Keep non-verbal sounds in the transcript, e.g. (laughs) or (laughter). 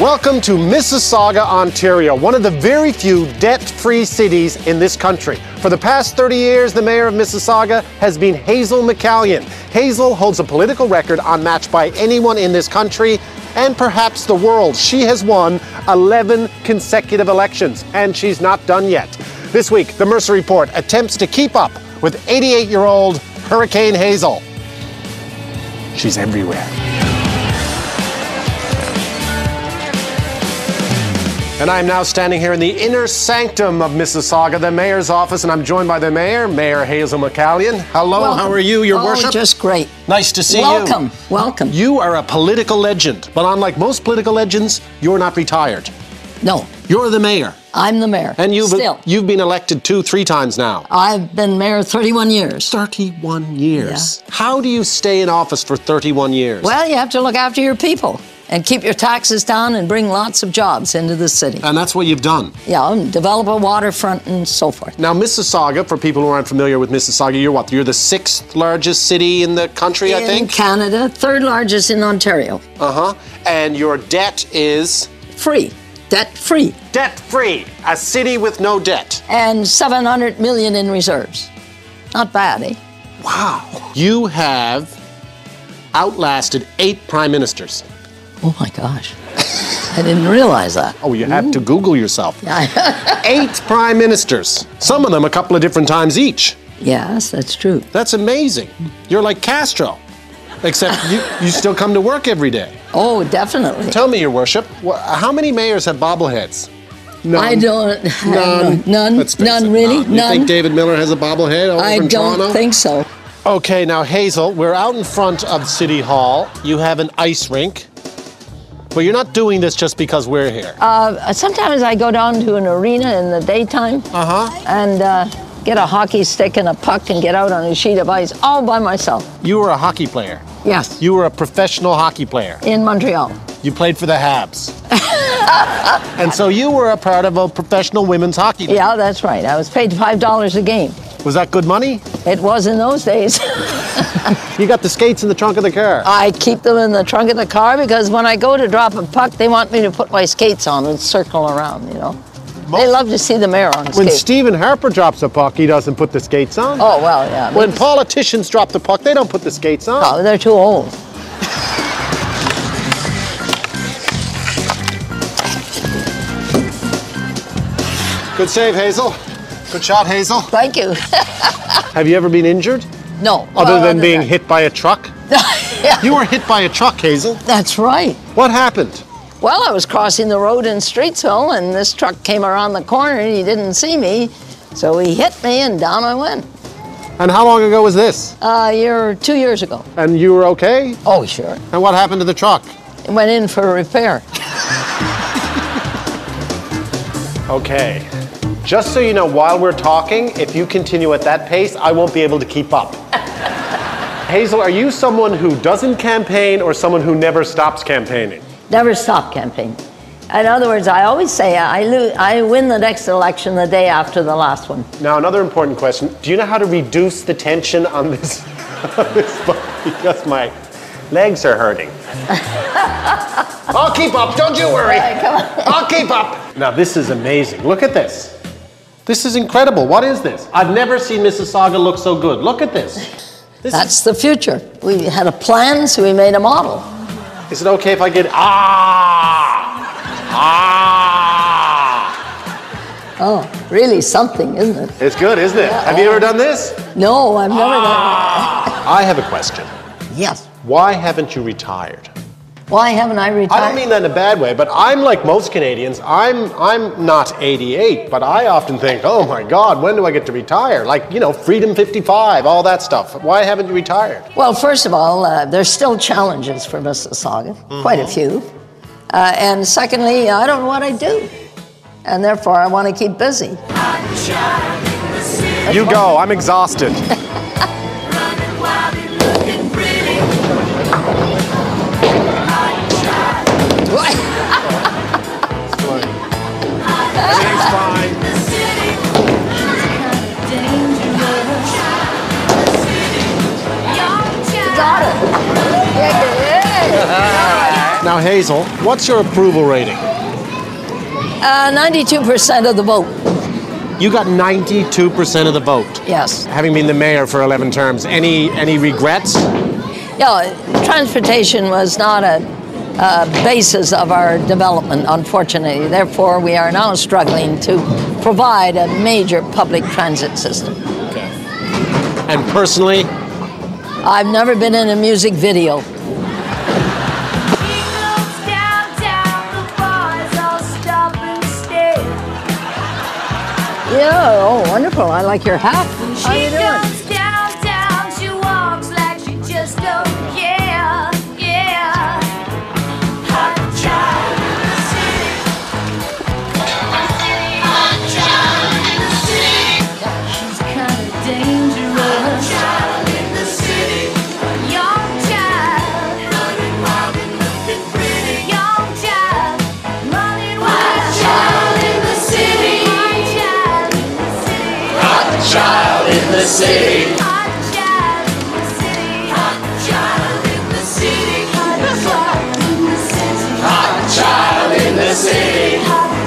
Welcome to Mississauga, Ontario, one of the very few debt free cities in this country. For the past 30 years, the mayor of Mississauga has been Hazel McCallion. Hazel holds a political record unmatched by anyone in this country and perhaps the world. She has won 11 consecutive elections, and she's not done yet. This week, the Mercer Report attempts to keep up with 88 year old Hurricane Hazel. She's everywhere. And I'm now standing here in the inner sanctum of Mississauga, the mayor's office, and I'm joined by the mayor, Mayor Hazel McCallion. Hello, Welcome. how are you, Your oh, Worship? just great. Nice to see Welcome, you. welcome. Welcome. You are a political legend, but unlike most political legends, you're not retired. No, You're the mayor, I'm the mayor. and you've still. you've been elected two, three times now. I've been mayor 31 years. 31 years. How do you stay in office for 31 years? Well, you have to look after your people and keep your taxes down and bring lots of jobs into the city. and that's what you've done. Yeah, and develop a waterfront and so forth. Now, Mississauga, for people who aren't familiar with Mississauga, you're what? You're the sixth largest city in the country, I think? in? Canada, third largest in Ontario. Uh huh. And your debt is Free, debt free, debt free. A city with no debt. and 700 million in reserves. Not bad, eh? Wow. You have outlasted eight prime ministers. Oh my gosh. I didn't realize that. Oh, you had to Google yourself. (laughs) Eight prime ministers. Some of them a couple of different times each. yes, that's true. That's amazing. You're like Castro, except you, you still come to work every day. Oh, definitely. Tell me, Your Worship, how many mayors have bobbleheads? None. I don't. None. None. Let's face None, it, really? none. You None. think David Miller has a bobblehead over I in don't think so. Okay, now Hazel, we're out in front of City Hall. You have an ice rink. But you're not doing this just because we're here. Uh, sometimes I go down to an arena in the daytime Uh huh. and uh, get a hockey stick and a puck and get out on a sheet of ice all by myself. You were a hockey player. Yes. You were a professional hockey player. In Montreal. You played for the Habs. (laughs) and so you were a part of a professional women's hockey team. Yeah, that's right. I was paid $5 a game. Was that good money? It was in those days. (laughs) You got the skates in the trunk of the car. I keep them in the trunk of the car because when I go to drop a puck, they want me to put my skates on and circle around, you know. They love to see the mayor on skates. when. Stephen Harper drops a puck, he doesn't put the skates on. oh, well, yeah. When politicians drop the puck, they don't put the skates on. Oh, they're too old. Good save, Hazel. Good shot, Hazel. Thank you. (laughs) Have you ever been injured? no. Other well, than being than- hit by a truck? (laughs) yeah. You were hit by a truck, Hazel. That's right. What happened? Well, I was crossing the road in Streetsville, and this truck came around the corner, and he didn't see me, so he hit me, and down I went. And how long ago was this? Uh, a year, two years ago. And you were okay? Oh, sure. And what happened to the truck? It went in for repair. (laughs) Okay. Just so you know, while we're talking, if you continue at that pace, I won't be able to keep up. (laughs) Hazel, are you someone who doesn't campaign or someone who never stops campaigning? Never stop campaigning. In other words, I always say I, I win the next election the day after the last one. Now, another important question. Do you know how to reduce the tension on this, (laughs) on this? Because my legs are hurting. (laughs) I'll keep up, don't you worry. I'll keep up. Now, this is amazing. Look at this. This is incredible. What is this? I've never seen Mississauga look so good. Look at this. This That's the future. We had a plan, so we made a model. is, it okay if I get ah? Ah! Oh, really something, isn't it? It's good, isn't it? Have you ever done this? No, I've never done I have a question. Yes. Why haven't you retired? Why haven't I retired? I don't mean that in a bad way, but I'm like most Canadians. I'm I'm not 88, but I often think, oh my God, when do I get to retire? Like you know, Freedom 55, all that stuff. Why haven't you retired? Well, first of all, uh, there's still challenges for Mississauga, quite a few. Uh, and secondly, I don't know what I do. And therefore, I want to keep busy. You go. I'm exhausted. (laughs) Now, Hazel, what's your approval rating? Uh, 92% of the vote, You got 92% of the vote. yes. Having been the mayor for 11 terms, any any regrets? Yeah, transportation was not a, a basis of our development, unfortunately. Therefore, we are now struggling to provide a major public transit system. Okay. And personally, I've never been in a music video. Oh, wonderful. I like your hat. How you doing? Child in the city. Hot child in the city. Hot child in the city. Hot child in the city.